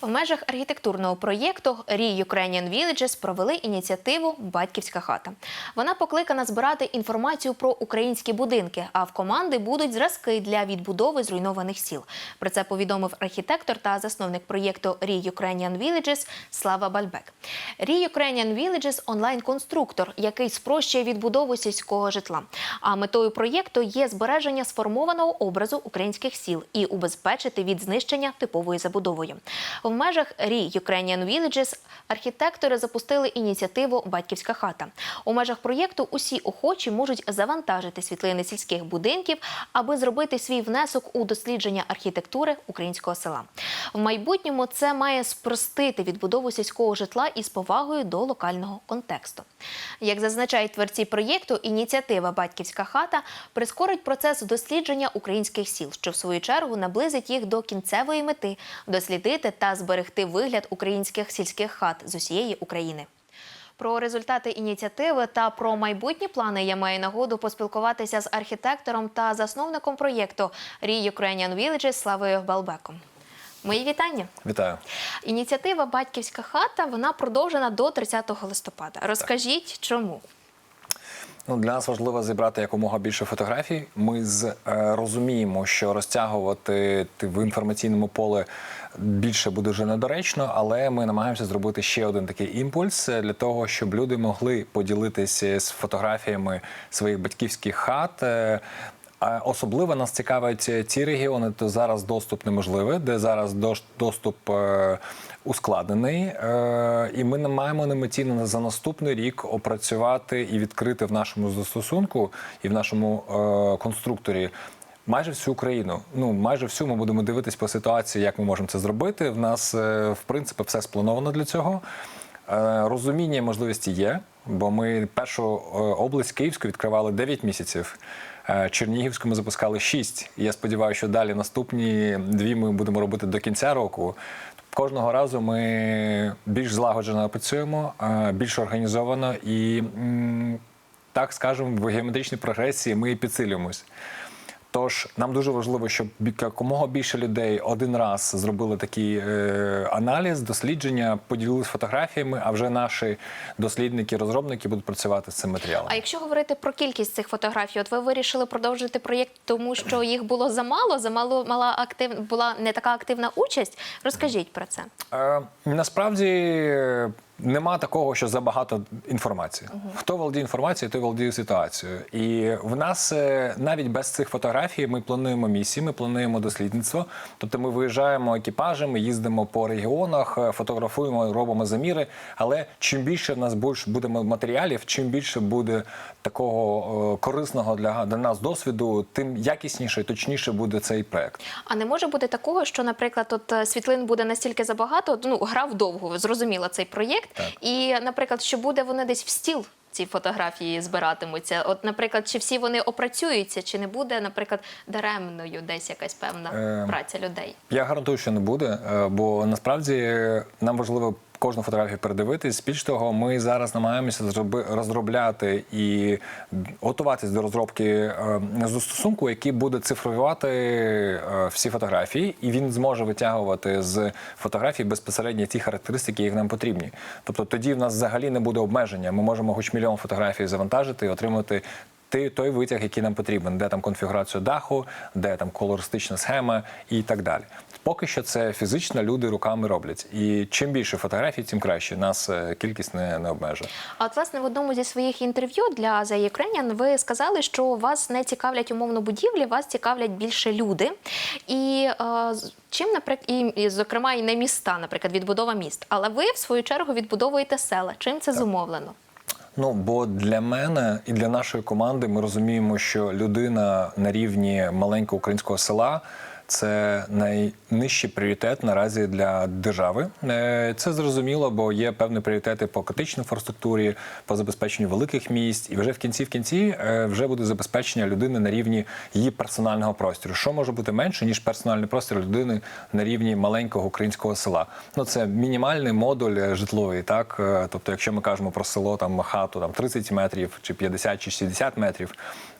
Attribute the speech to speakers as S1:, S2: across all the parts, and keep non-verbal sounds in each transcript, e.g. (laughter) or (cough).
S1: В межах архітектурного проєкту «Re Ukrainian Villages» провели ініціативу Батьківська хата. Вона покликана збирати інформацію про українські будинки, а в команди будуть зразки для відбудови зруйнованих сіл. Про це повідомив архітектор та засновник проєкту «Re Ukrainian Villages» Слава Бальбек. «Re Ukrainian Villages» – онлайн-конструктор, який спрощує відбудову сільського житла. А метою проєкту є збереження сформованого образу українських сіл і убезпечити від знищення типовою забудовою. В межах «Re Ukrainian Villages» архітектори запустили ініціативу Батьківська хата. У межах проєкту усі охочі можуть завантажити світлини сільських будинків, аби зробити свій внесок у дослідження архітектури українського села. В майбутньому це має спростити відбудову сільського житла із повагою до локального контексту. Як зазначають творці проєкту, ініціатива Батьківська хата прискорить процес дослідження українських сіл, що в свою чергу наблизить їх до кінцевої мети дослідити та зберегти вигляд українських сільських хат з усієї України. Про результати ініціативи та про майбутні плани я маю нагоду поспілкуватися з архітектором та засновником проєкту «Re Ukrainian Villages» Славою Балбеком. Мої вітання.
S2: Вітаю.
S1: Ініціатива Батьківська хата вона продовжена до 30 листопада. Розкажіть, чому?
S2: Ну, для нас важливо зібрати якомога більше фотографій. Ми з, е, розуміємо, що розтягувати ти в інформаційному поле більше буде вже недоречно, але ми намагаємося зробити ще один такий імпульс е, для того, щоб люди могли поділитися з фотографіями своїх батьківських хат. Е, Особливо нас цікавлять ті регіони, де зараз доступ неможливий, де зараз доступ е, ускладнений. Е, і ми не маємо на меті за наступний рік опрацювати і відкрити в нашому застосунку і в нашому е, конструкторі. Майже всю Україну, ну майже всю ми будемо дивитись по ситуації, як ми можемо це зробити. В нас, е, в принципі, все сплановано для цього. Е, Розуміння можливості є, бо ми першу е, область Київську відкривали 9 місяців. Е, Чернігівську ми запускали 6. Я сподіваюся, що далі наступні дві ми будемо робити до кінця року. Кожного разу ми більш злагоджено працюємо, е, більш організовано і, так скажемо, в геометричній прогресії ми підсилюємось. Тож нам дуже важливо, щоб якомога більше людей один раз зробили такий е, аналіз, дослідження, поділилися фотографіями, а вже наші дослідники, розробники будуть працювати з цим матеріалом.
S1: А якщо говорити про кількість цих фотографій, от ви вирішили продовжити проєкт, тому що їх було замало, замало мала актив була не така активна участь. Розкажіть про це.
S2: Е, насправді нема такого, що забагато інформації. Хто володіє інформацією, той володіє ситуацією. І в нас е, навіть без цих фотографій ми плануємо місії, ми плануємо дослідництво. Тобто ми виїжджаємо екіпажами, їздимо по регіонах, е, фотографуємо, робимо заміри. Але чим більше в нас буде матеріалів, чим більше буде такого е, корисного для, для нас досвіду, тим якісніше і точніше буде цей проект.
S1: А не може бути такого, що, наприклад, от світлин буде настільки забагато, ну грав довго, зрозуміло цей проєкт, і, наприклад, що буде вони десь в стіл. Ці фотографії збиратимуться. От, наприклад, чи всі вони опрацюються, чи не буде, наприклад, даремною десь якась певна
S2: Е,
S1: праця людей?
S2: Я гарантую, що не буде, е, бо насправді нам важливо кожну фотографію передивитись. Більш того, ми зараз намагаємося розробляти і готуватись до розробки е, застосунку, який буде цифрувати е, всі фотографії, і він зможе витягувати з фотографій безпосередньо ті характеристики, які нам потрібні. Тобто тоді в нас взагалі не буде обмеження. Ми можемо хоч мільйон фотографій завантажити і отримати ти- той витяг, який нам потрібен, де там конфігурація даху, де там колористична схема і так далі. Поки що це фізично люди руками роблять. І чим більше фотографій, тим краще. Нас е, кількість не, не обмежує.
S1: А от власне в одному зі своїх інтерв'ю для The Ukrainian ви сказали, що вас не цікавлять умовно будівлі, вас цікавлять більше люди. І е, чим, наприклад, і, і, зокрема, і не міста, наприклад, відбудова міст. Але ви в свою чергу відбудовуєте села. Чим це зумовлено?
S2: Ну бо для мене і для нашої команди ми розуміємо, що людина на рівні маленького українського села. Це найнижчий пріоритет наразі для держави. Е, Це зрозуміло, бо є певні пріоритети по критичній інфраструктурі, по забезпеченню великих місць, і вже в кінці в кінці е, вже буде забезпечення людини на рівні її персонального простору. Що може бути менше ніж персональний простір людини на рівні маленького українського села? Ну це мінімальний модуль е, житловий, так тобто, якщо ми кажемо про село там хату там 30 метрів чи 50 чи 60 метрів.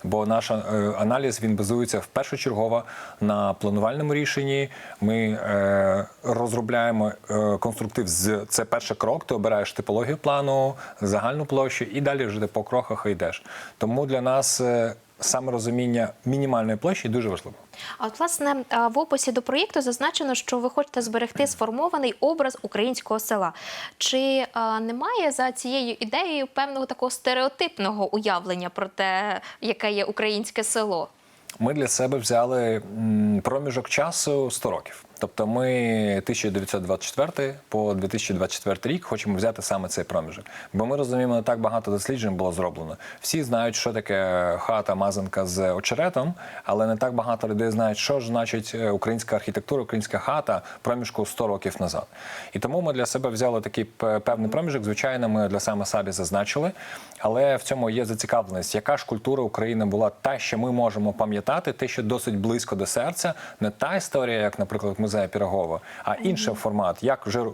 S2: Бо наш е, аналіз він базується в першочергово на планувальному рішенні. Ми е, розробляємо е, конструктив з це перший крок. Ти обираєш типологію плану, загальну площу, і далі вже ти по кроках йдеш. Тому для нас саме розуміння мінімальної площі дуже важливо.
S1: А от власне в описі до проєкту зазначено, що ви хочете зберегти сформований образ українського села. Чи а, немає за цією ідеєю певного такого стереотипного уявлення про те, яке є українське село?
S2: Ми для себе взяли проміжок часу 100 років. Тобто ми 1924 по 2024 рік хочемо взяти саме цей проміжок. Бо ми розуміємо, не так багато досліджень було зроблено. Всі знають, що таке хата мазанка з очеретом, але не так багато людей знають, що ж значить е, українська архітектура, українська хата проміжку 100 років назад. І тому ми для себе взяли такий певний проміжок. Звичайно, ми для саме собі зазначили, але в цьому є зацікавленість, яка ж культура України була та, що ми можемо пам'ятати, те, що досить близько до серця, не та історія, як, наприклад, музей Пірогова, а інший формат, як вже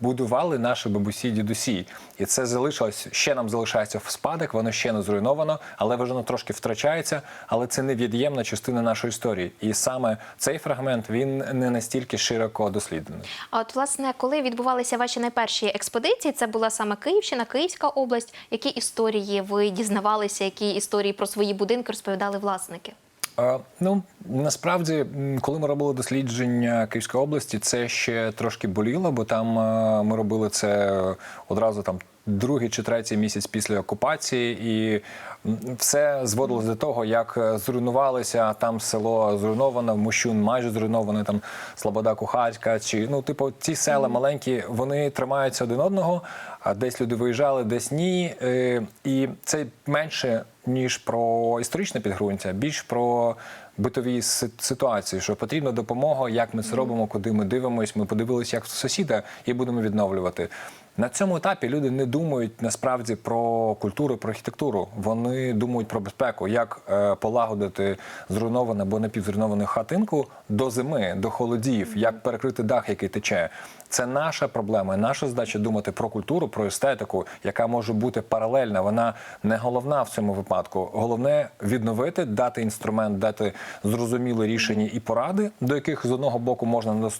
S2: будували наші бабусі, дідусі, і це залишилось ще нам залишається в спадок, воно ще не зруйновано, але воно трошки втрачається. Але це невід'ємна частина нашої історії. І саме цей фрагмент він не настільки широко досліджений.
S1: А от власне, коли відбувалися ваші найперші експедиції, це була саме Київщина, Київська область. Які історії ви дізнавалися, які історії про свої будинки розповідали власники?
S2: Ну насправді, коли ми робили дослідження Київської області, це ще трошки боліло, бо там е, ми робили це одразу там. Другий чи третій місяць після окупації, і все зводилось до того, як е, зруйнувалися там село зруйноване, Мощун майже зруйноване, там Слобода Кухарська. Чи ну, типу, ці села маленькі, вони тримаються один одного. А десь люди виїжджали, десь ні. Е, І це менше ніж про історичне підґрунтя, більш про битові ситуації, що потрібна допомога, як ми це робимо, куди ми дивимось. Ми подивилися, як сусіда, і будемо відновлювати. На цьому етапі люди не думають насправді про культуру, про архітектуру. Вони думають про безпеку, як е, полагодити зруйновану або напівзруйновану хатинку до зими, до холодів, як перекрити дах, який тече. Це наша проблема, і наша задача думати про культуру, про естетику, яка може бути паралельна. Вона не головна в цьому випадку. Головне відновити, дати інструмент, дати зрозумілі рішення і поради, до яких з одного боку можна не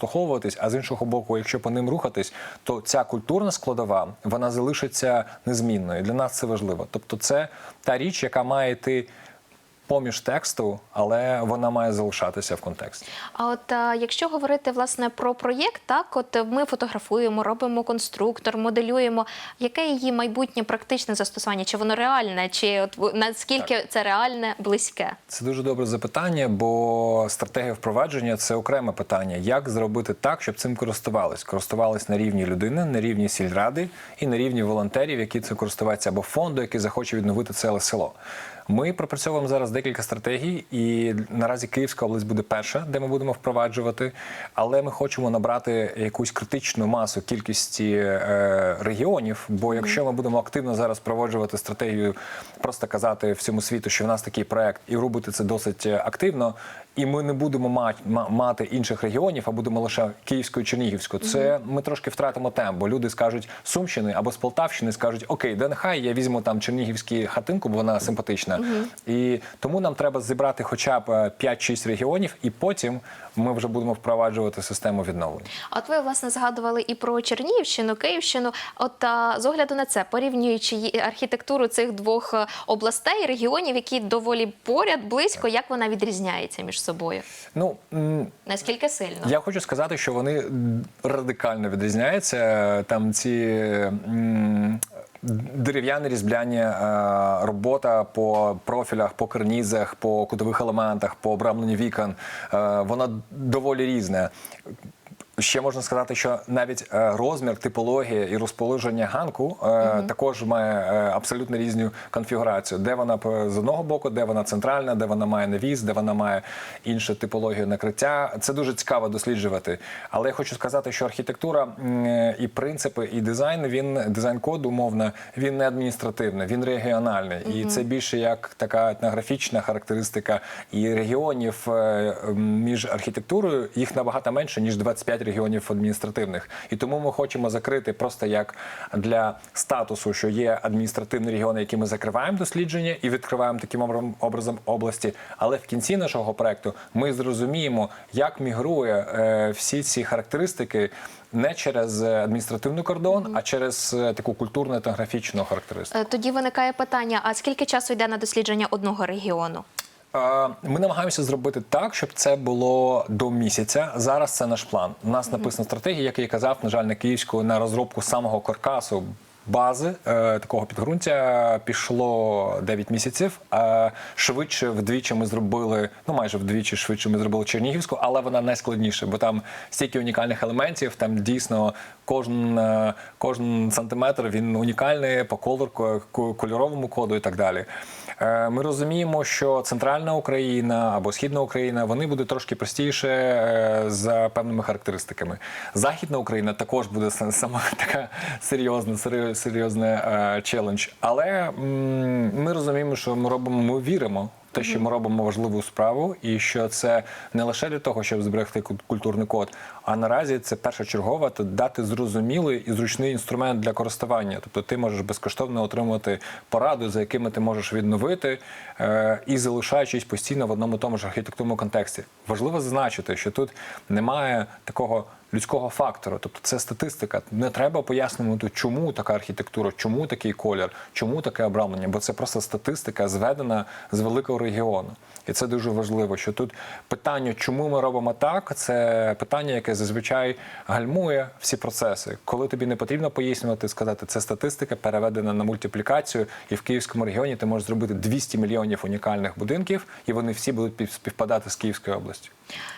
S2: а з іншого боку, якщо по ним рухатись, то ця культурна складова вона залишиться незмінною. Для нас це важливо. Тобто, це та річ, яка має йти поміж тексту, але вона має залишатися в контексті.
S1: А от а, якщо говорити власне про проєкт, так от ми фотографуємо, робимо конструктор, моделюємо. Яке її майбутнє практичне застосування? Чи воно реальне, чи от наскільки це реальне, близьке?
S2: Це дуже добре запитання, бо стратегія впровадження це окреме питання. Як зробити так, щоб цим користувались? Користувались на рівні людини, на рівні сільради і на рівні волонтерів, які цим користуваються, або фонду, який захоче відновити це село. Ми пропрацьовуємо зараз декілька стратегій, і наразі Київська область буде перша, де ми будемо впроваджувати. Але ми хочемо набрати якусь критичну масу кількості е, регіонів. Бо якщо ми будемо активно зараз проводжувати стратегію, просто казати всьому світу, що в нас такий проект, і робити це досить е, активно. І ми не будемо мати, інших регіонів, а будемо лише Київською Чернігівською. Це ми трошки втратимо темп, бо люди скажуть Сумщини або з Полтавщини, скажуть Окей, де нехай я візьму там Чернігівську хатинку, бо вона симпатична. І тому нам треба зібрати хоча б е, 5-6 регіонів, і потім ми вже будемо впроваджувати систему відновлення.
S1: А От ви власне згадували і про Чернігівщину, Київщину. От а, з огляду на це, порівнюючи архітектуру цих двох е, областей, регіонів, які доволі поряд, близько, як вона відрізняється між собою?
S2: Ну
S1: Наскільки сильно?
S2: Я хочу сказати, що вони радикально відрізняються. Там ці дерев'яне різбляння е, робота по профілях, по карнізах, по кутових елементах, по обрамленню вікон. е, Вона доволі різна. Ще можна сказати, що навіть е, розмір, типологія і розположення ганку е, також має е, абсолютно різну конфігурацію. Де вона по- з одного боку, де вона центральна, де вона має навіс, де вона має іншу типологію накриття. Це дуже цікаво досліджувати. Але я хочу сказати, що архітектура і принципи, і дизайн він дизайн коду, умовно, він не адміністративний, він регіональний. І це більше як така етнографічна характеристика і регіонів між архітектурою. Їх набагато менше ніж 25 регіонів адміністративних. І тому ми хочемо закрити просто як для статусу, що є адміністративні регіони, які ми закриваємо дослідження і відкриваємо таким образом області. Але в кінці нашого проекту ми зрозуміємо, як мігрує е, всі ці характеристики. Не через адміністративний кордон, а через е, таку культурну етнографічну характеристику.
S1: Е, Тоді виникає питання: а скільки часу йде на дослідження одного регіону?
S2: Ми намагаємося зробити так, щоб це було до місяця. Зараз це наш план. У нас написана стратегія, як я казав, на жаль, на київську на розробку самого каркасу. Бази е, такого підґрунтя пішло 9 місяців. Е, швидше вдвічі ми зробили, ну майже вдвічі швидше ми зробили Чернігівську, але вона найскладніша, бо там стільки унікальних елементів. Там дійсно кожен, е, кожен сантиметр він унікальний по колор, кольоровому коду і так далі. Ми розуміємо, що центральна Україна або східна Україна вони будуть трошки простіше за певними характеристиками. Західна Україна також буде сама (laughs) така серйозна, серйозна е, челендж. Але ми розуміємо, що ми робимо, ми віримо. Те, що ми робимо важливу справу, і що це не лише для того, щоб зберегти куль- культурний код, а наразі це першочергово дати зрозумілий і зручний інструмент для користування. Тобто ти можеш безкоштовно отримувати поради, за якими ти можеш відновити е, і залишаючись постійно в одному тому ж архітектурному контексті. Важливо зазначити, що тут немає такого людського фактору, тобто це статистика. Не треба пояснювати, чому така архітектура, чому такий колір, чому таке обрамлення, бо це просто статистика, зведена з великого регіону. І це дуже важливо, що тут питання, чому ми робимо так, це питання, яке зазвичай гальмує всі процеси. Коли тобі не потрібно пояснювати, сказати, це статистика переведена на мультиплікацію, і в Київському регіоні ти можеш зробити 200 мільйонів унікальних будинків, і вони всі будуть пів- співпадати з Київською областю.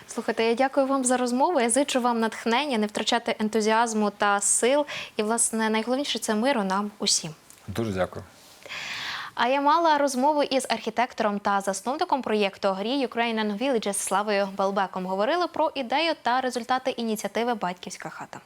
S1: Слухайте, я дякую вам за розмову. Я зичу вам натхнення, не втрачати ентузіазму та сил. І, власне, найголовніше це миру нам усім.
S2: Дуже дякую.
S1: А я мала розмову із архітектором та засновником проєкту Грі Ukrainian Villages Славою Балбеком. Говорили про ідею та результати ініціативи Батьківська хата.